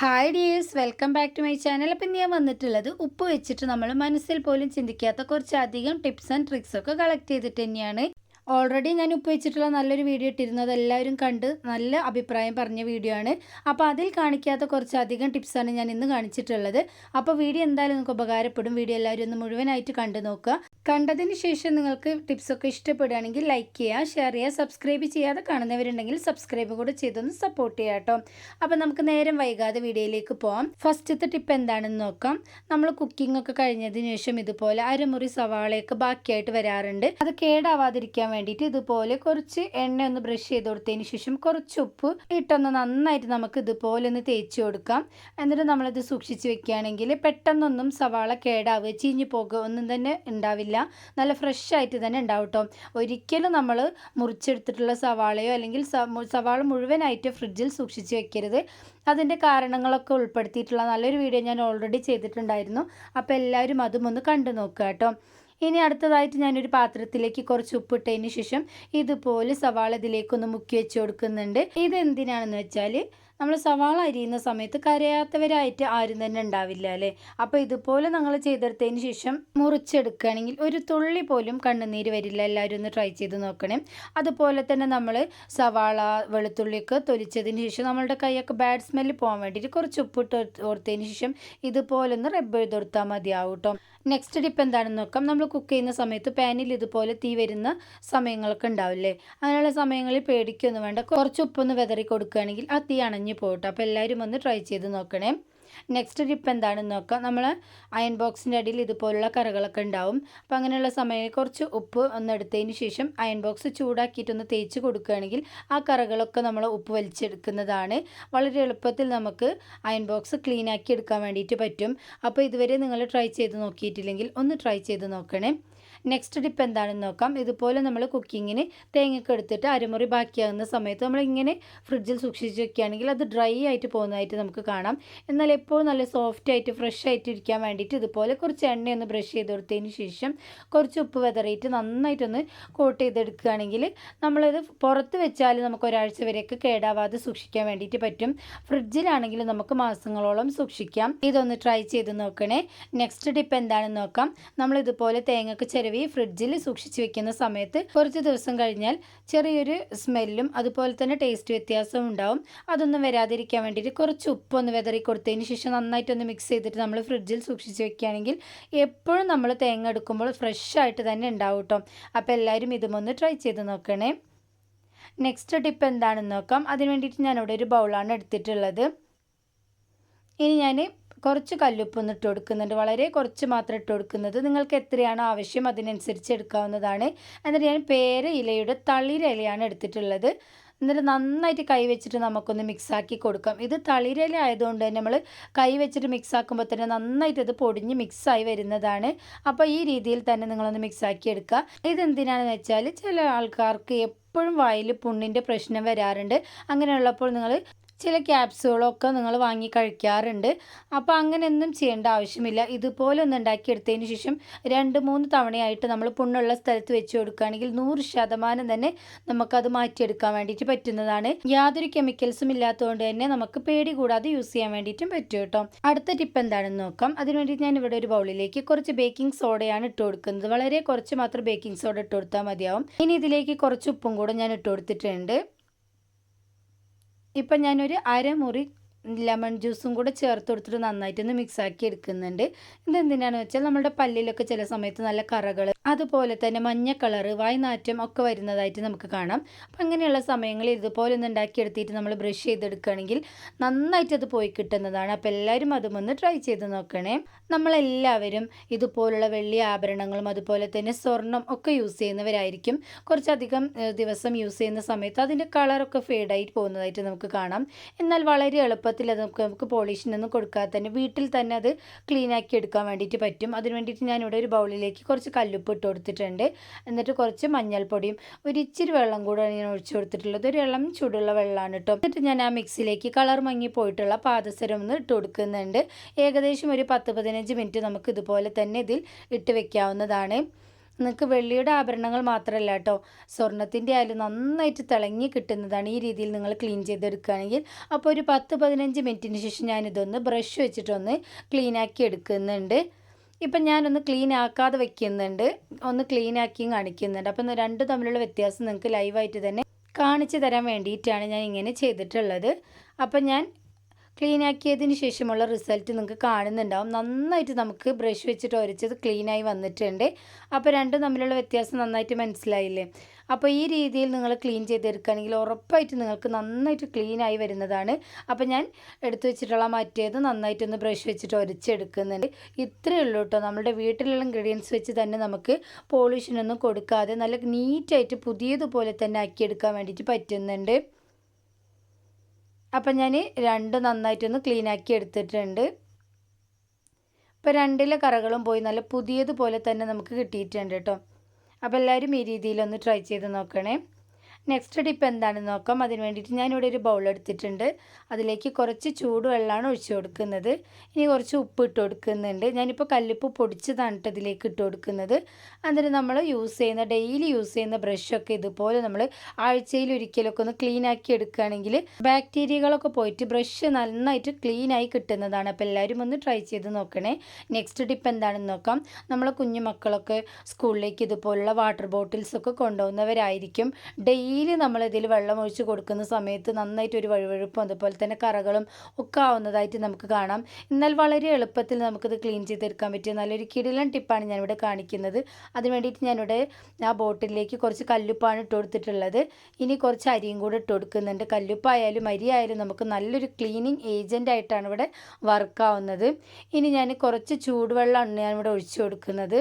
Hi dears welcome back to my channel അപ്പം ഞാൻ വന്നിട്ടുള്ളത് ഉപ്പ് വെച്ചിട്ട് നമ്മൾ മനസ്സിൽ പോലും ചിന്തിക്കാത്ത കുറച്ചധികം ടിപ്സ് ആൻഡ് ട്രിക്സ് ഒക്കെ കളക്ട് ചെയ്തിട്ട് തന്നെയാണ്. ഓൾറെഡി ഞാൻ ഉപ്പ് വെച്ചിട്ടുള്ള നല്ലൊരു വീഡിയോ ഇട്ടിരുന്നു അത് എല്ലാവരും കണ്ട് നല്ല അഭിപ്രായം പറഞ്ഞ വീഡിയോ ആണ്. അപ്പോൾ അതിൽ കാണിക്കാത്ത കുറച്ച് കുറച്ചധികം ടിപ്സാണ് ഞാൻ ഇന്ന് കാണിച്ചിട്ടുള്ളത്. അപ്പോൾ വീഡിയോ എന്തായാലും നിങ്ങൾക്ക് ഉപകാരപ്പെടും. വീഡിയോ എല്ലാവരും ഒന്ന് മുഴുവനായിട്ട് കണ്ടു നോക്കുക. കണ്ടതിന് ശേഷം നിങ്ങൾക്ക് ടിപ്സൊക്കെ ഇഷ്ടപ്പെടുകയാണെങ്കിൽ ലൈക്ക് ചെയ്യുക ഷെയർ ചെയ്യുക സബ്സ്ക്രൈബ് ചെയ്യാതെ കാണുന്നവരുണ്ടെങ്കിൽ സബ്സ്ക്രൈബ് കൂടെ ചെയ്തൊന്ന് സപ്പോർട്ട് ചെയ്യാം കേട്ടോ. അപ്പോൾ നമുക്ക് നേരം വൈകാതെ വീഡിയോയിലേക്ക് പോകാം ഫസ്റ്റത്തെ ടിപ്പ് എന്താണെന്ന് നോക്കാം. നമ്മൾ കുക്കിംഗ് ഒക്കെ കഴിഞ്ഞതിന് ശേഷം ഇതുപോലെ അരമുറി സവാളയൊക്കെ ബാക്കിയായിട്ട് വരാറുണ്ട്. അത് കേടാവാതിരിക്കാൻ വേണ്ടിയിട്ട് ഇതുപോലെ കുറച്ച് എണ്ണ ഒന്ന് ബ്രഷ് ചെയ്ത് കൊടുത്തതിന് ശേഷം കുറച്ച് ഉപ്പ് ഇട്ടൊന്ന് നന്നായിട്ട് നമുക്ക് ഇതുപോലെ ഒന്ന് തേച്ച് കൊടുക്കാം. എന്നിട്ട് നമ്മളിത് സൂക്ഷിച്ച് വെക്കുകയാണെങ്കിൽ പെട്ടെന്നൊന്നും സവാള കേടാവുക ചീഞ്ഞു പോകുക ഒന്നും തന്നെ ഉണ്ടാവില്ല. നല്ല ഫ്രഷ് ആയിട്ട് തന്നെ ഉണ്ടാവും കേട്ടോ ഒരിക്കലും നമ്മൾ മുറിച്ചെടുത്തിട്ടുള്ള സവാളയോ അല്ലെങ്കിൽ സവാള മുഴുവനായിട്ട് ഫ്രിഡ്ജിൽ സൂക്ഷിച്ച് വെക്കരുത്. അതിന്റെ കാരണങ്ങളൊക്കെ ഉൾപ്പെടുത്തിയിട്ടുള്ള നല്ലൊരു വീഡിയോ ഞാൻ ഓൾറെഡി ചെയ്തിട്ടുണ്ടായിരുന്നു. അപ്പോൾ എല്ലാവരും അതും ഒന്ന് കണ്ടു നോക്കുക കേട്ടോ ഇനി അടുത്തതായിട്ട് ഞാനൊരു പാത്രത്തിലേക്ക് കുറച്ച് ഉപ്പിട്ടതിന് ശേഷം ഇതുപോലെ സവാള ഇതിലേക്കൊന്ന് മുക്കി വെച്ച് കൊടുക്കുന്നുണ്ട്. ഇത് എന്തിനാണെന്ന് വെച്ചാൽ നമ്മൾ സവാള അരിയുന്ന സമയത്ത് കരയാത്തവരായിട്ട് ആരും തന്നെ ഉണ്ടാവില്ല അല്ലേ? അപ്പോൾ ഇതുപോലെ നിങ്ങൾ ചെയ്തെടുത്തതിന് ശേഷം മുറിച്ചെടുക്കുകയാണെങ്കിൽ ഒരു തുള്ളി പോലും കണ്ണുനീര് വരില്ല. എല്ലാവരും ഒന്ന് ട്രൈ ചെയ്ത് നോക്കണേ. അതുപോലെ തന്നെ നമ്മൾ സവാള വെളുത്തുള്ളിയൊക്കെ തൊലിച്ചതിന് ശേഷം നമ്മളുടെ കൈയൊക്കെ ബാഡ് സ്മെല്ല് പോകാൻ വേണ്ടിയിട്ട് കുറച്ച് ഉപ്പിട്ട് ഓർത്തതിന് ശേഷം ഇതുപോലെ ഒന്ന് റബ്ബ് ചെയ്ത് കൊടുത്താൽ മതിയാവും കേട്ടോ നെക്സ്റ്റ് ടിപ്പ് എന്താണെന്ന് നോക്കാം. നമ്മൾ കുക്ക് ചെയ്യുന്ന സമയത്ത് പാനിൽ ഇതുപോലെ തീ വരുന്ന സമയങ്ങളൊക്കെ ഉണ്ടാവില്ലേ? അങ്ങനെയുള്ള സമയങ്ങളിൽ പേടിക്കൊന്നും വേണ്ട. കുറച്ച് ഉപ്പൊന്ന് വിതറി കൊടുക്കുകയാണെങ്കിൽ ആ തീ അണഞ്ഞു പോകട്ടെ. അപ്പോൾ എല്ലാവരും ഒന്ന് ട്രൈ ചെയ്ത് നോക്കണേ. നെക്സ്റ്റ് ടിപ്പ് എന്താണെന്ന് നോക്കാം. നമ്മൾ അയൺ ബോക്സിന്റെ അടിയിൽ ഇതുപോലുള്ള കറകളൊക്കെ ഉണ്ടാവും. അപ്പോൾ അങ്ങനെയുള്ള സമയം കുറച്ച് ഉപ്പ് ഒന്ന് എടുത്തതിന് ശേഷം അയൺ ബോക്സ് ചൂടാക്കിയിട്ടൊന്ന് തേച്ച് കൊടുക്കുകയാണെങ്കിൽ ആ കറകളൊക്കെ നമ്മൾ ഉപ്പ് വലിച്ചെടുക്കുന്നതാണ്. വളരെ എളുപ്പത്തിൽ നമുക്ക് അയൺ ബോക്സ് ക്ലീൻ ആക്കി എടുക്കാൻ വേണ്ടിയിട്ട് പറ്റും. അപ്പോൾ ഇതുവരെ നിങ്ങൾ ട്രൈ ചെയ്ത് നോക്കിയിട്ടില്ലെങ്കിൽ ഒന്ന് ട്രൈ ചെയ്ത് നോക്കണേ. നെക്സ്റ്റ് ടിപ്പ് എന്താണെന്ന് നോക്കാം. ഇതുപോലെ നമ്മൾ കുക്കിങ്ങിന് തേങ്ങയൊക്കെ എടുത്തിട്ട് അരമുറി ബാക്കിയാകുന്ന സമയത്ത് നമ്മളിങ്ങനെ ഫ്രിഡ്ജിൽ സൂക്ഷിച്ച് വെക്കുകയാണെങ്കിൽ അത് ഡ്രൈ ആയിട്ട് പോകുന്നതായിട്ട് നമുക്ക് കാണാം. എന്നാൽ എപ്പോഴും നല്ല സോഫ്റ്റ് ആയിട്ട് ഫ്രഷ് ആയിട്ട് ഇരിക്കാൻ വേണ്ടിയിട്ട് ഇതുപോലെ കുറച്ച് എണ്ണയൊന്ന് ബ്രഷ് ചെയ്ത് കൊടുത്തതിന് ശേഷം കുറച്ച് ഉപ്പ് വെതറിയിട്ട് നന്നായിട്ടൊന്ന് കോട്ട് ചെയ്തെടുക്കുകയാണെങ്കിൽ നമ്മളിത് പുറത്ത് വെച്ചാൽ നമുക്ക് ഒരാഴ്ച വരെയൊക്കെ കേടാവാതെ സൂക്ഷിക്കാൻ വേണ്ടിയിട്ട് പറ്റും. ഫ്രിഡ്ജിലാണെങ്കിൽ നമുക്ക് മാസങ്ങളോളം സൂക്ഷിക്കാം. ഇതൊന്ന് ട്രൈ ചെയ്ത് നോക്കണേ. നെക്സ്റ്റ് ടിപ്പ് എന്താണെന്ന് നോക്കാം. നമ്മൾ ഇതുപോലെ തേങ്ങക്ക് ചെറിയ ചിരവി ഫ്രിഡ്ജിൽ സൂക്ഷിച്ചു വെക്കുന്ന സമയത്ത് കുറച്ച് ദിവസം കഴിഞ്ഞാൽ ചെറിയൊരു സ്മെല്ലും അതുപോലെ തന്നെ ടേസ്റ്റ് വ്യത്യാസവും ഉണ്ടാവും. അതൊന്നും വരാതിരിക്കാൻ വേണ്ടിയിട്ട് കുറച്ച് ഉപ്പൊന്ന് വിതറി കൊടുത്തതിന് ശേഷം നന്നായിട്ടൊന്ന് മിക്സ് ചെയ്തിട്ട് നമ്മൾ ഫ്രിഡ്ജിൽ സൂക്ഷിച്ച് വെക്കുകയാണെങ്കിൽ എപ്പോഴും നമ്മൾ തേങ്ങ എടുക്കുമ്പോൾ ഫ്രഷ് ആയിട്ട് തന്നെ ഉണ്ടാവും കേട്ടോ അപ്പോൾ എല്ലാവരും ഇതുമൊന്ന് ട്രൈ ചെയ്ത് നോക്കണേ. നെക്സ്റ്റ് ടിപ്പ് എന്താണെന്ന് നോക്കാം. അതിന് വേണ്ടിയിട്ട് ഞാനിവിടെ ഒരു ബൗളാണ് എടുത്തിട്ടുള്ളത്. ഇനി ഞാൻ കുറച്ച് കല്ലുപ്പൊന്ന് ഇട്ട് കൊടുക്കുന്നുണ്ട്. വളരെ കുറച്ച് മാത്രം ഇട്ട് കൊടുക്കുന്നത് നിങ്ങൾക്ക് എത്രയാണോ ആവശ്യം അതിനനുസരിച്ച് എടുക്കാവുന്നതാണ്. എന്നിട്ട് ഞാൻ പേര ഇലയുടെ തളിര ഇലയാണ് എടുത്തിട്ടുള്ളത്. എന്നിട്ട് നന്നായിട്ട് കൈ വെച്ചിട്ട് നമുക്കൊന്ന് മിക്സാക്കി കൊടുക്കാം. ഇത് തളിരയില ആയതുകൊണ്ട് തന്നെ നമ്മൾ കൈ വെച്ചിട്ട് മിക്സാക്കുമ്പോൾ തന്നെ നന്നായിട്ട് ഇത് പൊടിഞ്ഞ് മിക്സായി വരുന്നതാണ്. അപ്പോൾ ഈ രീതിയിൽ തന്നെ നിങ്ങളൊന്ന് മിക്സാക്കി എടുക്കുക. ഇതെന്തിനാണെന്ന് വെച്ചാൽ ചില ആൾക്കാർക്ക് എപ്പോഴും വായിൽ പുണ്ണിന്റെ പ്രശ്നം വരാറുണ്ട്. അങ്ങനെയുള്ളപ്പോൾ നിങ്ങൾ ചില ക്യാപ്സുകളൊക്കെ നിങ്ങൾ വാങ്ങി കഴിക്കാറുണ്ട്. അപ്പോൾ അങ്ങനെയൊന്നും ചെയ്യേണ്ട ആവശ്യമില്ല. ഇതുപോലെ ഒന്ന് ഉണ്ടാക്കിയെടുത്തതിന് ശേഷം രണ്ട് മൂന്ന് തവണയായിട്ട് നമ്മൾ പുണ്ണുള്ള സ്ഥലത്ത് വെച്ച് കൊടുക്കുകയാണെങ്കിൽ നൂറ് ശതമാനം തന്നെ നമുക്കത് മാറ്റിയെടുക്കാൻ വേണ്ടിയിട്ട് പറ്റുന്നതാണ്. യാതൊരു കെമിക്കൽസും ഇല്ലാത്തതുകൊണ്ട് തന്നെ നമുക്ക് പേടി കൂടാതെ യൂസ് ചെയ്യാൻ വേണ്ടിയിട്ടും പറ്റും കേട്ടോ. അടുത്ത ടിപ്പ് എന്താണെന്ന് നോക്കാം. അതിനുവേണ്ടി ഞാൻ ഇവിടെ ഒരു ബൗളിലേക്ക് കുറച്ച് ബേക്കിംഗ് സോഡയാണ് ഇട്ട് കൊടുക്കുന്നത്. വളരെ കുറച്ച് മാത്രം ബേക്കിംഗ് സോഡ ഇട്ട് കൊടുത്താൽ മതിയാവും. ഇനി ഇതിലേക്ക് കുറച്ച് ഉപ്പും കൂടെ ഞാൻ ഇട്ട് കൊടുത്തിട്ടുണ്ട്. ഇപ്പം ഞാനൊരു അരമുറി ലെമൺ ജ്യൂസും കൂടെ ചേർത്ത് കൊടുത്തിട്ട് നന്നായിട്ടൊന്ന് മിക്സാക്കി എടുക്കുന്നുണ്ട്. ഇതെന്തിനാണെന്ന് വെച്ചാൽ നമ്മുടെ പല്ലിലൊക്കെ ചില സമയത്ത് നല്ല കറകൾ അതുപോലെ തന്നെ മഞ്ഞ കളറ് വായ്നാറ്റം ഒക്കെ വരുന്നതായിട്ട് നമുക്ക് കാണാം. അപ്പം അങ്ങനെയുള്ള സമയങ്ങളിൽ ഇതുപോലെ ഒന്ന് ഉണ്ടാക്കിയെടുത്തിട്ട് നമ്മൾ ബ്രഷ് ചെയ്തെടുക്കുകയാണെങ്കിൽ നന്നായിട്ട് അത് പോയി കിട്ടുന്നതാണ്. അപ്പോൾ എല്ലാവരും അതും ഒന്ന് ട്രൈ ചെയ്ത് നോക്കണേ. നമ്മളെല്ലാവരും ഇതുപോലുള്ള വെള്ളി ആഭരണങ്ങളും അതുപോലെ തന്നെ സ്വർണം ഒക്കെ യൂസ് ചെയ്യുന്നവരായിരിക്കും. കുറച്ചധികം ദിവസം യൂസ് ചെയ്യുന്ന സമയത്ത് അതിന്റെ കളറൊക്കെ ഫേഡായി പോകുന്നതായിട്ട് നമുക്ക് കാണാം. എന്നാൽ വളരെ എളുപ്പത്തിൽ നമുക്ക് നമുക്ക് പോളിഷിനൊന്നും കൊടുക്കാതെ തന്നെ വീട്ടിൽ തന്നെ അത് ക്ലീൻ ആക്കി എടുക്കാൻ വേണ്ടിയിട്ട് പറ്റും. അതിന് വേണ്ടിയിട്ട് ഇവിടെ ഒരു ബൗളിലേക്ക് കുറച്ച് കല്ലുപ്പ് ഇട്ട് കൊടുത്തിട്ടുണ്ട്. എന്നിട്ട് കുറച്ച് മഞ്ഞൾപ്പൊടിയും ഒരു ഇച്ചിരി വെള്ളം കൂടെ ഞാൻ ഒഴിച്ചു കൊടുത്തിട്ടുള്ളത്. ഒരു ഇളം ചൂടുള്ള വെള്ളമാണ് കേട്ടോ. എന്നിട്ട് ഞാൻ ആ മിക്സിയിലേക്ക് കളർ മങ്ങി പോയിട്ടുള്ള പാദസരം ഒന്ന് ഇട്ട് കൊടുക്കുന്നുണ്ട്. ഏകദേശം ഒരു പത്ത് പതിനഞ്ച് മിനിറ്റ് നമുക്ക് ഇതുപോലെ തന്നെ ഇതിൽ ഇട്ട് വെക്കാവുന്നതാണ്. നിങ്ങൾക്ക് വെള്ളിയുടെ ആഭരണങ്ങൾ മാത്രമല്ല കേട്ടോ സ്വർണത്തിന്റെ ആയാലും നന്നായിട്ട് തിളങ്ങി കിട്ടുന്നതാണ് ഈ രീതിയിൽ നിങ്ങൾ ക്ലീൻ ചെയ്തെടുക്കുകയാണെങ്കിൽ. അപ്പോൾ ഒരു പത്ത് പതിനഞ്ച് മിനിറ്റിന് ശേഷം ഞാനിതൊന്ന് ബ്രഷ് വെച്ചിട്ടൊന്ന് ക്ലീനാക്കി എടുക്കുന്നുണ്ട്. ഇപ്പം ഞാനൊന്ന് ക്ലീൻ ആക്കാതെ വെക്കുന്നുണ്ട്. ഒന്ന് ക്ലീൻ ആക്കിയും കാണിക്കുന്നുണ്ട്. അപ്പം രണ്ട് തമ്മിലുള്ള വ്യത്യാസം നിങ്ങൾക്ക് ലൈവായിട്ട് തന്നെ കാണിച്ചു തരാൻ വേണ്ടിയിട്ടാണ് ഞാൻ ഇങ്ങനെ ചെയ്തിട്ടുള്ളത്. അപ്പം ഞാൻ ക്ലീൻ ആക്കിയതിന് ശേഷമുള്ള റിസൾട്ട് നിങ്ങൾക്ക് കാണുന്നുണ്ടാവും. നന്നായിട്ട് നമുക്ക് ബ്രഷ് വെച്ചിട്ട് ഒരച്ചത് ക്ലീനായി വന്നിട്ടുണ്ട്. അപ്പോൾ രണ്ടും തമ്മിലുള്ള വ്യത്യാസം നന്നായിട്ട് മനസ്സിലായില്ലേ? അപ്പോൾ ഈ രീതിയിൽ നിങ്ങൾ ക്ലീൻ ചെയ്തെടുക്കുകയാണെങ്കിൽ ഉറപ്പായിട്ട് നിങ്ങൾക്ക് നന്നായിട്ട് ക്ലീനായി വരുന്നതാണ്. അപ്പോൾ ഞാൻ എടുത്തു വെച്ചിട്ടുള്ള മറ്റേത് നന്നായിട്ടൊന്ന് ബ്രഷ് വെച്ചിട്ട് ഒരച്ചെടുക്കുന്നുണ്ട്. ഇത്രയേ ഉള്ളൂ കേട്ടോ. നമ്മുടെ വീട്ടിലുള്ള ഇൻഗ്രീഡിയൻസ് വെച്ച് തന്നെ നമുക്ക് പോളിഷനൊന്നും കൊടുക്കാതെ നല്ല നീറ്റായിട്ട് പുതിയതുപോലെ തന്നെ ആക്കിയെടുക്കാൻ വേണ്ടിയിട്ട് പറ്റുന്നുണ്ട്. അപ്പം ഞാൻ രണ്ട് നന്നായിട്ടൊന്ന് ക്ലീൻ ആക്കി എടുത്തിട്ടുണ്ട്. അപ്പോൾ രണ്ടിലെ കറകളും പോയി നല്ല പുതിയതുപോലെ തന്നെ നമുക്ക് കിട്ടിയിട്ടുണ്ട് കേട്ടോ. അപ്പോൾ എല്ലാവരും ഈ രീതിയിലൊന്ന് ട്രൈ ചെയ്ത് നോക്കണേ. നെക്സ്റ്റ് ഡിപ്പ് എന്താണെന്ന് നോക്കാം. അതിന് വേണ്ടിയിട്ട് ഞാനിവിടെ ഒരു ബൗൾ എടുത്തിട്ടുണ്ട്. അതിലേക്ക് കുറച്ച് ചൂടുവെള്ളമാണ് ഒഴിച്ചു കൊടുക്കുന്നത്. ഇനി കുറച്ച് ഉപ്പ് ഇട്ട് കൊടുക്കുന്നുണ്ട്. ഞാനിപ്പോൾ കല്ലുപ്പ് പൊടിച്ചതാണ് ഇതിലേക്ക് ഇട്ട് കൊടുക്കുന്നത്. അന്നേരം നമ്മൾ യൂസ് ചെയ്യുന്ന ഡെയിലി യൂസ് ചെയ്യുന്ന ബ്രഷൊക്കെ ഇതുപോലെ നമ്മൾ ആഴ്ചയിൽ ഒരിക്കലൊക്കെ ഒന്ന് ക്ലീൻ ആക്കി എടുക്കുകയാണെങ്കിൽ ബാക്ടീരിയകളൊക്കെ പോയിട്ട് ബ്രഷ് നന്നായിട്ട് ക്ലീനായി കിട്ടുന്നതാണ്. അപ്പോൾ എല്ലാവരും ഒന്ന് ട്രൈ ചെയ്ത് നോക്കണേ. നെക്സ്റ്റ് ഡിപ്പ് എന്താണെന്ന് നോക്കാം. നമ്മളെ കുഞ്ഞു മക്കളൊക്കെ സ്കൂളിലേക്ക് ഇതുപോലുള്ള വാട്ടർ ബോട്ടിൽസൊക്കെ കൊണ്ടുപോകുന്നവരായിരിക്കും. ഡെയിലി ഡെയിലി നമ്മളിതിൽ വെള്ളം ഒഴിച്ച് കൊടുക്കുന്ന സമയത്ത് നന്നായിട്ട് ഒരു വഴുവഴുപ്പും അതുപോലെ തന്നെ കറകളും ഒക്കെ ആവുന്നതായിട്ട് നമുക്ക് കാണാം. എന്നാൽ വളരെ എളുപ്പത്തിൽ നമുക്കിത് ക്ലീൻ ചെയ്തെടുക്കാൻ പറ്റിയ നല്ലൊരു കിടിലൻ ടിപ്പാണ് ഞാനിവിടെ കാണിക്കുന്നത്. അതിന് വേണ്ടിയിട്ട് ഞാനിവിടെ ആ ബോട്ടിലേക്ക് കുറച്ച് കല്ലുപ്പാണ് ഇട്ട് കൊടുത്തിട്ടുള്ളത്. ഇനി കുറച്ച് അരിയും കൂടെ ഇട്ട് കൊടുക്കുന്നുണ്ട്. കല്ലുപ്പായാലും അരിയായാലും നമുക്ക് നല്ലൊരു ക്ലീനിങ് ഏജന്റ് ആയിട്ടാണ് ഇവിടെ വർക്കാവുന്നത് ഇനി ഞാൻ കുറച്ച് ചൂടുവെള്ളമാണ് ഞാനിവിടെ ഒഴിച്ചു കൊടുക്കുന്നത്.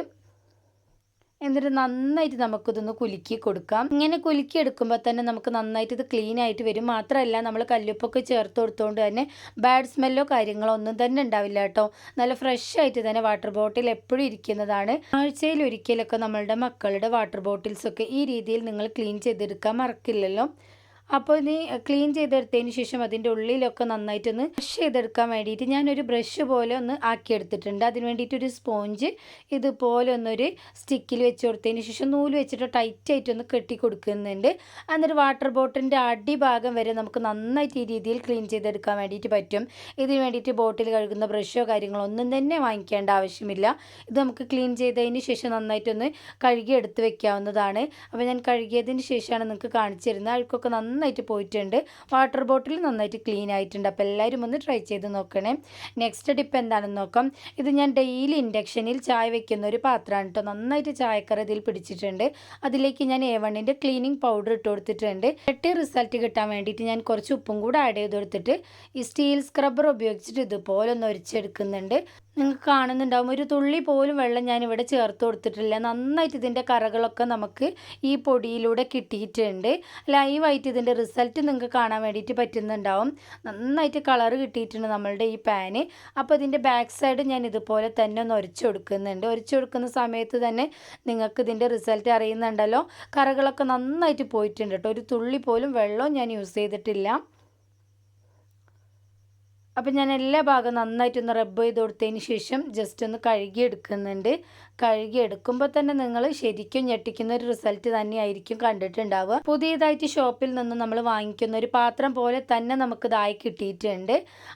എന്നിട്ട് നന്നായിട്ട് നമുക്കിതൊന്ന് കുലുക്കി കൊടുക്കാം. ഇങ്ങനെ കുലുക്കി എടുക്കുമ്പോൾ തന്നെ നമുക്ക് നന്നായിട്ട് ഇത് ക്ലീൻ ആയിട്ട് വരും. മാത്രമല്ല നമ്മൾ കല്ലുപ്പൊക്കെ ചേർത്ത് കൊടുത്തുകൊണ്ട് തന്നെ ബാഡ് സ്മെല്ലോ കാര്യങ്ങളോ ഒന്നും തന്നെ ഉണ്ടാവില്ല കേട്ടോ. നല്ല ഫ്രഷ് ആയിട്ട് തന്നെ വാട്ടർ ബോട്ടിൽ എപ്പോഴും ഇരിക്കുന്നതാണ്. ആഴ്ചയിൽ ഒരിക്കലൊക്കെ നമ്മളുടെ മക്കളുടെ വാട്ടർ ബോട്ടിൽസൊക്കെ ഈ രീതിയിൽ നിങ്ങൾ ക്ലീൻ ചെയ്തെടുക്കാൻ മറക്കില്ലല്ലോ. അപ്പോൾ ഇനി ക്ലീൻ ചെയ്തെടുത്തതിന് ശേഷം അതിന്റെ ഉള്ളിലൊക്കെ നന്നായിട്ടൊന്ന് ബ്രഷ് ചെയ്തെടുക്കാൻ വേണ്ടിയിട്ട് ഞാനൊരു ബ്രഷ് പോലെ ഒന്ന് ആക്കിയെടുത്തിട്ടുണ്ട്. അതിന് വേണ്ടിയിട്ടൊരു സ്പോഞ്ച് ഇതുപോലെ ഒന്നൊരു സ്റ്റിക്കിൽ വെച്ച് കൊടുത്തതിന് ശേഷം നൂൽ വെച്ചിട്ട് ടൈറ്റ് ആയിട്ടൊന്ന് കെട്ടി കൊടുക്കുന്നുണ്ട്. എന്നിട്ട് വാട്ടർ ബോട്ടിലിന്റെ അടിഭാഗം വരെ നമുക്ക് നന്നായിട്ട് ഈ രീതിയിൽ ക്ലീൻ ചെയ്തെടുക്കാൻ വേണ്ടിയിട്ട് പറ്റും. ഇതിന് വേണ്ടിയിട്ട് ബോട്ടിൽ കഴുകുന്ന ബ്രഷോ കാര്യങ്ങളോ ഒന്നും തന്നെ വാങ്ങിക്കേണ്ട ആവശ്യമില്ല. ഇത് നമുക്ക് ക്ലീൻ ചെയ്തതിന് ശേഷം നന്നായിട്ടൊന്ന് കഴുകി എടുത്ത് വെക്കാവുന്നതാണ്. അപ്പോൾ ഞാൻ കഴുകിയതിന് ശേഷമാണ് നിങ്ങൾക്ക് കാണിച്ചിരുന്നത് അഴുക്കൊക്കെ നന്നായി നന്നായിട്ട് പോയിട്ടുണ്ട്. വാട്ടർ ബോട്ടിൽ നന്നായിട്ട് ക്ലീൻ ആയിട്ടുണ്ട്. അപ്പോൾ എല്ലാവരും ഒന്ന് ട്രൈ ചെയ്ത് നോക്കണേ. നെക്സ്റ്റ് ടിപ്പ് എന്താണെന്ന് നോക്കാം. ഇത് ഞാൻ ഡെയിലി ഇൻഡക്ഷനിൽ ചായ വെക്കുന്ന ഒരു പാത്രമാണ് കേട്ടോ നന്നായിട്ട് ചായക്കറ ഇതിൽ പിടിച്ചിട്ടുണ്ട്. അതിലേക്ക് ഞാൻ എ വണ്ണിന്റെ ക്ലീനിങ് പൗഡർ ഇട്ട് കൊടുത്തിട്ടുണ്ട്. എട്ട് റിസൾട്ട് കിട്ടാൻ വേണ്ടിയിട്ട് ഞാൻ കുറച്ച് ഉപ്പും കൂടെ ആഡ് ചെയ്ത് കൊടുത്തിട്ട് ഈ സ്റ്റീൽ സ്ക്രബ്ബർ ഉപയോഗിച്ചിട്ട് ഇതുപോലെ ഒന്ന് ഒരിച്ചെടുക്കുന്നുണ്ട്. നിങ്ങൾക്ക് കാണുന്നുണ്ടാവും ഒരു തുള്ളി പോലും വെള്ളം ഞാൻ ഇവിടെ ചേർത്ത് കൊടുത്തിട്ടില്ല. നന്നായിട്ട് ഇതിന്റെ കറകളൊക്കെ നമുക്ക് ഈ പൊടിയിലൂടെ കിട്ടിയിട്ടുണ്ട്. ലൈവായിട്ട് ഇതിന്റെ റിസൾട്ട് നിങ്ങൾക്ക് കാണാൻ വേണ്ടിയിട്ട് പറ്റുന്നുണ്ടാവും. നന്നായിട്ട് കളർ കിട്ടിയിട്ടുണ്ട് നമ്മളുടെ ഈ പാന് അപ്പോൾ ഇതിന്റെ ബാക്ക് സൈഡ് ഞാൻ ഇതുപോലെ തന്നെ ഒന്ന് ഒരച്ചു കൊടുക്കുന്നുണ്ട്. ഒരച്ചു കൊടുക്കുന്ന സമയത്ത് തന്നെ നിങ്ങൾക്ക് ഇതിന്റെ റിസൾട്ട് അറിയുന്നുണ്ടല്ലോ. കറകളൊക്കെ നന്നായിട്ട് പോയിട്ടുണ്ട് കേട്ടോ. ഒരു തുള്ളി പോലും വെള്ളം ഞാൻ യൂസ് ചെയ്തിട്ടില്ല. അപ്പം ഞാൻ എല്ലാ ഭാഗവും നന്നായിട്ടൊന്ന് റബ്ബ് ചെയ്ത് കൊടുത്തതിന് ശേഷം ജസ്റ്റ് ഒന്ന് കഴുകിയെടുക്കുന്നുണ്ട്. കഴുകിയെടുക്കുമ്പോൾ തന്നെ നിങ്ങൾ ശരിക്കും ഞെട്ടിക്കുന്ന ഒരു റിസൾട്ട് തന്നെയായിരിക്കും കണ്ടിട്ടുണ്ടാവുക. പുതിയതായിട്ട് ഷോപ്പിൽ നിന്ന് നമ്മൾ വാങ്ങിക്കുന്ന ഒരു പാത്രം പോലെ തന്നെ നമുക്ക് നമുക്കിതായി കിട്ടിയിട്ടുണ്ട്.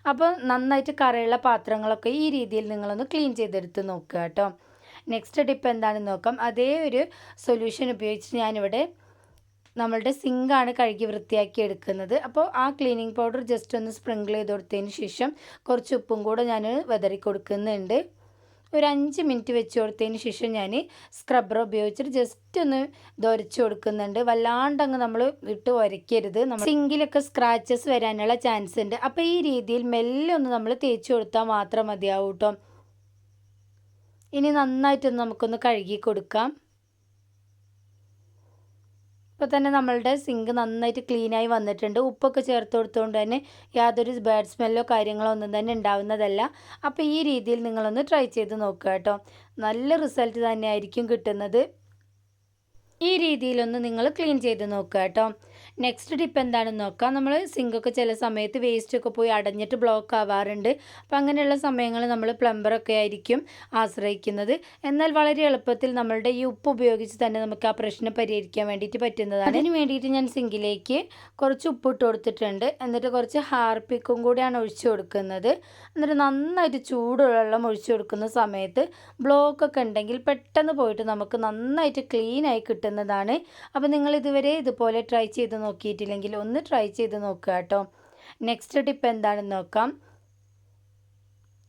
അപ്പോൾ നന്നായിട്ട് കറയുള്ള പാത്രങ്ങളൊക്കെ ഈ രീതിയിൽ നിങ്ങളൊന്ന് ക്ലീൻ ചെയ്തെടുത്ത് നോക്കുക കേട്ടോ. നെക്സ്റ്റ് ടിപ്പ് എന്താണെന്ന് നോക്കാം. അതേ ഒരു സൊല്യൂഷൻ ഉപയോഗിച്ച് ഞാനിവിടെ നമ്മളുടെ സിങ്കാണ് കഴുകി വൃത്തിയാക്കി എടുക്കുന്നത്. അപ്പോൾ ആ ക്ലീനിങ് പൗഡർ ജസ്റ്റ് ഒന്ന് സ്പ്രിങ്കിൾ ചെയ്ത് കൊടുത്തതിന് ശേഷം കുറച്ച് ഉപ്പും കൂടെ ഞാൻ വെതറി കൊടുക്കുന്നുണ്ട്. ഒരു അഞ്ച് മിനിറ്റ് വെച്ച് കൊടുത്തതിന് ശേഷം ഞാൻ സ്ക്രബ്ബർ ഉപയോഗിച്ചിട്ട് ജസ്റ്റ് ഒന്ന് ദൊരച്ച് കൊടുക്കുന്നുണ്ട്. വല്ലാണ്ടങ്ങ് നമ്മൾ ഇട്ട് ഉരയ്ക്കരുത് നമ്മൾ സിങ്കിലൊക്കെ സ്ക്രാച്ചസ് വരാനുള്ള ചാൻസ് ഉണ്ട്. അപ്പോൾ ഈ രീതിയിൽ മെല്ലെ ഒന്ന് നമ്മൾ തേച്ച് കൊടുത്താൽ മാത്രം മതിയാവും കേട്ടോ ഇനി നന്നായിട്ടൊന്ന് നമുക്കൊന്ന് കഴുകി കൊടുക്കാം. ഇപ്പോൾ തന്നെ നമ്മളുടെ സിങ്ക് നന്നായിട്ട് ക്ലീനായി വന്നിട്ടുണ്ട്. ഉപ്പൊക്കെ ചേർത്ത് കൊടുത്തുകൊണ്ട് തന്നെ യാതൊരു ബാഡ് സ്മെല്ലോ കാര്യങ്ങളോ ഒന്നും തന്നെ ഉണ്ടാവുന്നതല്ല അപ്പോൾ ഈ രീതിയിൽ നിങ്ങളൊന്ന് ട്രൈ ചെയ്ത് നോക്കുക കേട്ടോ. നല്ല റിസൾട്ട് തന്നെയായിരിക്കും കിട്ടുന്നത്. ഈ രീതിയിലൊന്ന് നിങ്ങൾ ക്ലീൻ ചെയ്ത് നോക്കുക കേട്ടോ. നെക്സ്റ്റ് ടിപ്പ് എന്താണെന്ന് നോക്കാം. നമ്മൾ സിങ്കൊക്കെ ചില സമയത്ത് വേസ്റ്റൊക്കെ പോയി അടഞ്ഞിട്ട് ബ്ലോക്ക് ആവാറുണ്ട്. അപ്പോൾ അങ്ങനെയുള്ള സമയങ്ങൾ നമ്മൾ പ്ലംബറൊക്കെ ആയിരിക്കും ആശ്രയിക്കുന്നത്. എന്നാൽ വളരെ എളുപ്പത്തിൽ നമ്മളുടെ ഈ ഉപ്പ് ഉപയോഗിച്ച് തന്നെ നമുക്ക് ആ പ്രശ്നം പരിഹരിക്കാൻ വേണ്ടിയിട്ട് പറ്റുന്നതാണ്. അതിന് വേണ്ടിയിട്ട് ഞാൻ സിങ്കിലേക്ക് കുറച്ച് ഉപ്പ് ഇട്ട് കൊടുത്തിട്ടുണ്ട്. എന്നിട്ട് കുറച്ച് ഹാർപ്പിക്കും കൂടിയാണ് ഒഴിച്ചു കൊടുക്കുന്നത്. എന്നിട്ട് നന്നായിട്ട് ചൂടുവെള്ളം ഒഴിച്ചു കൊടുക്കുന്ന സമയത്ത് ബ്ലോക്കൊക്കെ ഉണ്ടെങ്കിൽ പെട്ടെന്ന് പോയിട്ട് നമുക്ക് നന്നായിട്ട് ക്ലീനായി കിട്ടുന്നതാണ്. അപ്പോൾ നിങ്ങൾ ഇതുവരെ ഇതുപോലെ ട്രൈ ചെയ്ത് നോക്കിയിട്ടില്ലെങ്കിൽ ഒന്ന് ട്രൈ ചെയ്ത് നോക്കുക കേട്ടോ. നെക്സ്റ്റ് ടിപ്പ് എന്താണെന്ന് നോക്കാം.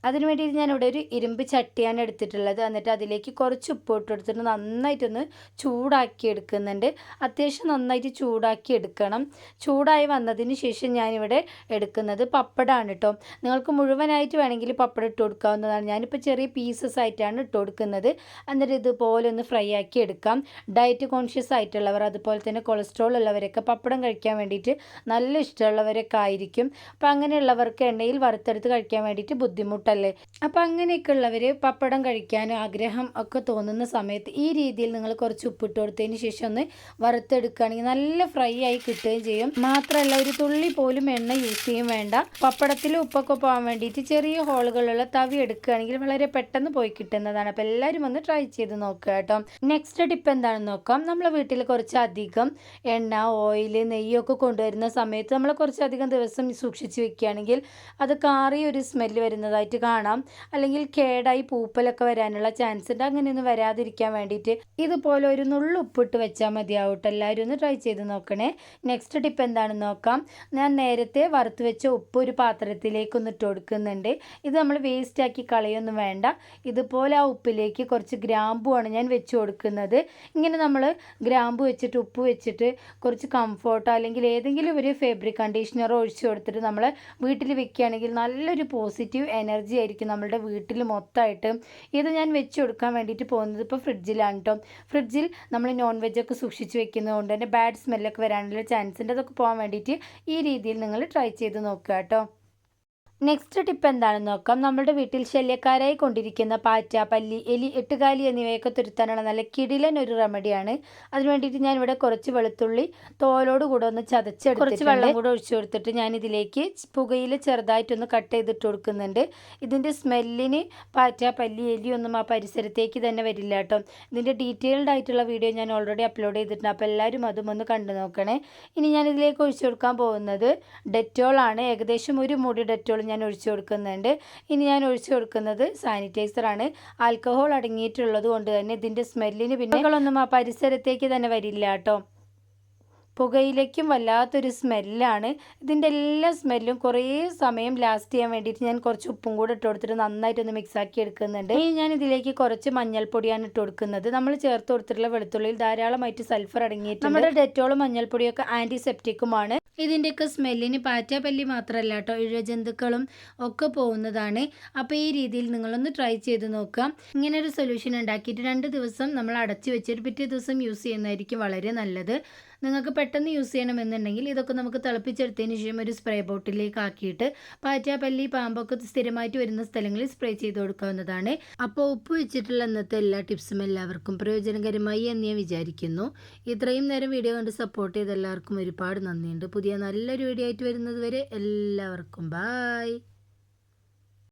അതിന് വേണ്ടിയിട്ട് ഇവിടെ ഒരു ഇരുമ്പ് ചട്ടിയാണ് എടുത്തിട്ടുള്ളത്. എന്നിട്ട് അതിലേക്ക് കുറച്ച് ഉപ്പ് ഇട്ട് കൊടുത്തിട്ട് നന്നായിട്ടൊന്ന് ചൂടാക്കി എടുക്കുന്നുണ്ട്. അത്യാവശ്യം നന്നായിട്ട് ചൂടാക്കി എടുക്കണം. ചൂടായി വന്നതിന് ശേഷം ഞാനിവിടെ എടുക്കുന്നത് പപ്പടമാണ് കേട്ടോ നിങ്ങൾക്ക് മുഴുവനായിട്ട് വേണമെങ്കിൽ പപ്പടം ഇട്ട് കൊടുക്കാവുന്നതാണ്. ഞാനിപ്പോൾ ചെറിയ പീസസ് ആയിട്ടാണ് ഇട്ട് കൊടുക്കുന്നത്. എന്നിട്ട് ഇതുപോലെ ഒന്ന് ഫ്രൈ ആക്കി എടുക്കാം. ഡയറ്റ് കോൺഷ്യസ് ആയിട്ടുള്ളവർ അതുപോലെ തന്നെ കൊളസ്ട്രോൾ ഉള്ളവരൊക്കെ പപ്പടം കഴിക്കാൻ വേണ്ടിയിട്ട് നല്ല ഇഷ്ടമുള്ളവരൊക്കെ ആയിരിക്കും. അപ്പോൾ അങ്ങനെയുള്ളവർക്ക് എണ്ണയിൽ വറുത്തെടുത്ത് കഴിക്കാൻ വേണ്ടിയിട്ട് ബുദ്ധിമുട്ടല്ല. അല്ലേ അപ്പം അങ്ങനെയൊക്കെ ഉള്ളവർ പപ്പടം കഴിക്കാൻ ആഗ്രഹം ഒക്കെ തോന്നുന്ന സമയത്ത് ഈ രീതിയിൽ നിങ്ങൾ കുറച്ച് ഉപ്പിട്ട് കൊടുത്തതിന് ശേഷം ഒന്ന് വറുത്തെടുക്കുകയാണെങ്കിൽ നല്ല ഫ്രൈ ആയി കിട്ടുകയും ചെയ്യും. മാത്രമല്ല ഒരു തുള്ളി പോലും എണ്ണ യൂസ് ചെയ്യും വേണ്ട. പപ്പടത്തിൽ ഉപ്പൊക്കെ പോകാൻ വേണ്ടിയിട്ട് ചെറിയ ഹോളുകളുള്ള തവി എടുക്കുകയാണെങ്കിൽ വളരെ പെട്ടെന്ന് പോയി കിട്ടുന്നതാണ്. അപ്പോൾ എല്ലാവരും ഒന്ന് ട്രൈ ചെയ്ത് നോക്കുക കേട്ടോ. നെക്സ്റ്റ് ടിപ്പ് എന്താണെന്ന് നോക്കാം. നമ്മളെ വീട്ടിൽ കുറച്ചധികം എണ്ണ ഓയിൽ നെയ്യൊക്കെ കൊണ്ടുവരുന്ന സമയത്ത് നമ്മൾ കുറച്ചധികം ദിവസം സൂക്ഷിച്ച് വെക്കുകയാണെങ്കിൽ അത് കാറിയ ഒരു സ്മെല്ല് വരുന്നതായിട്ട് കാണാം. അല്ലെങ്കിൽ കേടായി പൂപ്പലൊക്കെ വരാനുള്ള ചാൻസ് ഉണ്ട്. അങ്ങനെയൊന്നും വരാതിരിക്കാൻ വേണ്ടിയിട്ട് ഇതുപോലെ ഒരു നുള്ളു ഉപ്പിട്ട് വെച്ചാൽ മതിയാവട്ടെ. എല്ലാവരും ഒന്ന് ട്രൈ ചെയ്ത് നോക്കണേ. നെക്സ്റ്റ് ടിപ്പ് എന്താണെന്ന് നോക്കാം. ഞാൻ നേരത്തെ വറുത്ത് വെച്ച ഉപ്പ് ഒരു പാത്രത്തിലേക്ക് ഒന്ന് ഇട്ട് കൊടുക്കുന്നുണ്ട്. ഇത് നമ്മൾ വേസ്റ്റാക്കി കളയൊന്നും വേണ്ട. ഇതുപോലെ ആ ഉപ്പിലേക്ക് കുറച്ച് ഗ്രാമ്പുമാണ് ഞാൻ വെച്ച് കൊടുക്കുന്നത്. ഇങ്ങനെ നമ്മൾ ഗ്രാമ്പു വെച്ചിട്ട് ഉപ്പ് വെച്ചിട്ട് കുറച്ച് കംഫോർട്ടോ അല്ലെങ്കിൽ ഏതെങ്കിലും ഒരു ഫാബ്രിക് കണ്ടീഷണറോ ഒഴിച്ച് കൊടുത്തിട്ട് നമ്മൾ വീട്ടിൽ വെക്കുകയാണെങ്കിൽ നല്ലൊരു പോസിറ്റീവ് എനർജി ആയിരിക്കും നമ്മളുടെ വീട്ടിൽ മൊത്തമായിട്ട്. ഇത് ഞാൻ വെച്ച് കൊടുക്കാൻ വേണ്ടിയിട്ട് പോകുന്നത് ഇപ്പോൾ ഫ്രിഡ്ജിലാണ് കേട്ടോ ഫ്രിഡ്ജിൽ നമ്മൾ നോൺ വെജൊക്കെ സൂക്ഷിച്ച് വെക്കുന്നതുകൊണ്ട് തന്നെ ബാഡ് സ്മെല്ലൊക്കെ വരാനുള്ള ചാൻസ് ഉണ്ട്. അതൊക്കെ പോകാൻ വേണ്ടിയിട്ട് ഈ രീതിയിൽ നിങ്ങൾ ട്രൈ ചെയ്ത് നോക്കുക കേട്ടോ നെക്സ്റ്റ് ടിപ്പ് എന്താണെന്ന് നോക്കാം? നമ്മുടെ വീട്ടിൽ ശല്യക്കാരായി കൊണ്ടിരിക്കുന്ന പാറ്റ പല്ലി എലി എട്ടുകാലി എന്നിവയൊക്കെ തുരുത്താനുള്ള നല്ല കിടിലൻ ഒരു റെമഡിയാണ്. അതിന് വേണ്ടിയിട്ട് ഞാൻ ഇവിടെ കുറച്ച് വെളുത്തുള്ളി തോലോട് കൂടെ ഒന്ന് ചതച്ചെടുത്ത് കുറച്ച് വെള്ളം കൂടെ ഒഴിച്ചു കൊടുത്തിട്ട് ഞാൻ ഇതിലേക്ക് പുകയിൽ ചെറുതായിട്ടൊന്ന് കട്ട് ചെയ്തിട്ട് കൊടുക്കുന്നുണ്ട്. ഇതിന്റെ സ്മെല്ലിന് പാറ്റ പല്ലി എലി ഒന്നും ആ പരിസരത്തേക്ക് തന്നെ വരില്ല കേട്ടോ. ഇതിന്റെ ഡീറ്റെയിൽഡ് ആയിട്ടുള്ള വീഡിയോ ഞാൻ ഓൾറെഡി അപ്ലോഡ് ചെയ്തിട്ടുണ്ട്. അപ്പോൾ എല്ലാവരും അതും ഒന്ന് കണ്ടു നോക്കണേ. ഇനി ഞാൻ ഇതിലേക്ക് ഒഴിച്ചു കൊടുക്കാൻ പോകുന്നത് ഡെറ്റോളാണ്. ഏകദേശം ഒരു മുടി ഡെറ്റോൾ ഞാൻ ഒഴിച്ചു കൊടുക്കുന്നുണ്ട്. ഇനി ഞാൻ ഒഴിച്ചു കൊടുക്കുന്നത് സാനിറ്റൈസറാണ് ആൽക്കഹോൾ അടങ്ങിയിട്ടുള്ളത് കൊണ്ട് തന്നെ ഇതിന്റെ സ്മെല്ലിന് പിന്നെ ആ പരിസരത്തേക്ക് തന്നെ വരില്ല കേട്ടോ. പുകയിലേക്കും വല്ലാത്തൊരു സ്മെല്ലാണ് ഇതിന്റെ എല്ലാ സ്മെല്ലും കുറേ സമയം ലാസ്റ്റ് ചെയ്യാൻ വേണ്ടിയിട്ട് ഞാൻ കുറച്ച് ഉപ്പും കൂടെ ഇട്ട് കൊടുത്തിട്ട് നന്നായിട്ടൊന്ന് മിക്സാക്കി എടുക്കുന്നുണ്ട്. ഇനി ഞാൻ ഇതിലേക്ക് കുറച്ച് മഞ്ഞൾപ്പൊടിയാണ് ഇട്ട് കൊടുക്കുന്നത്. നമ്മൾ ചേർത്ത് കൊടുത്തിട്ടുള്ള വെളുത്തുള്ളിയിൽ ധാരാളമായിട്ട് സൾഫർ അടങ്ങിയിട്ട് നമ്മുടെ ഡെറ്റോളും മഞ്ഞൾപ്പൊടിയൊക്കെ ആന്റിസെപ്റ്റിക്കുമാണ് ഇതിന്റെയൊക്കെ സ്മെല്ലിന് പാറ്റാപ്പല്ലി മാത്രമല്ല കേട്ടോ. ഇഴജന്തുക്കളും ഒക്കെ പോകുന്നതാണ്. അപ്പോൾ ഈ രീതിയിൽ നിങ്ങളൊന്ന് ട്രൈ ചെയ്ത് നോക്കാം. ഇങ്ങനെ ഒരു സൊല്യൂഷൻ ഉണ്ടാക്കിയിട്ട് രണ്ട് ദിവസം നമ്മൾ അടച്ചു വെച്ചിട്ട് പിറ്റേ ദിവസം യൂസ് ചെയ്യുന്നതായിരിക്കും വളരെ നല്ലത്. നിങ്ങൾക്ക് പെട്ടെന്ന് യൂസ് ചെയ്യണമെന്നുണ്ടെങ്കിൽ ഇതൊക്കെ നമുക്ക് തിളപ്പിച്ചെടുത്തതിന് ശേഷം ഒരു സ്പ്രേ ബോട്ടിലേക്ക് ആക്കിയിട്ട് പാറ്റാപ്പല്ലി പാമ്പൊക്കെ സ്ഥിരമായിട്ട് വരുന്ന സ്ഥലങ്ങളിൽ സ്പ്രേ ചെയ്ത് കൊടുക്കാവുന്നതാണ്. അപ്പോൾ ഉപ്പ് വെച്ചിട്ടുള്ള ഇന്നത്തെ എല്ലാ ടിപ്സും എല്ലാവർക്കും പ്രയോജനകരമായി എന്ന് ഞാൻ വിചാരിക്കുന്നു. ഇത്രയും നേരം വീഡിയോ കണ്ട് സപ്പോർട്ട് ചെയ്ത എല്ലാവർക്കും ഒരുപാട് നന്ദിയുണ്ട്. പുതിയ നല്ലൊരു വീഡിയോ ആയിട്ട് വരുന്നത് വരെ എല്ലാവർക്കും ബായ്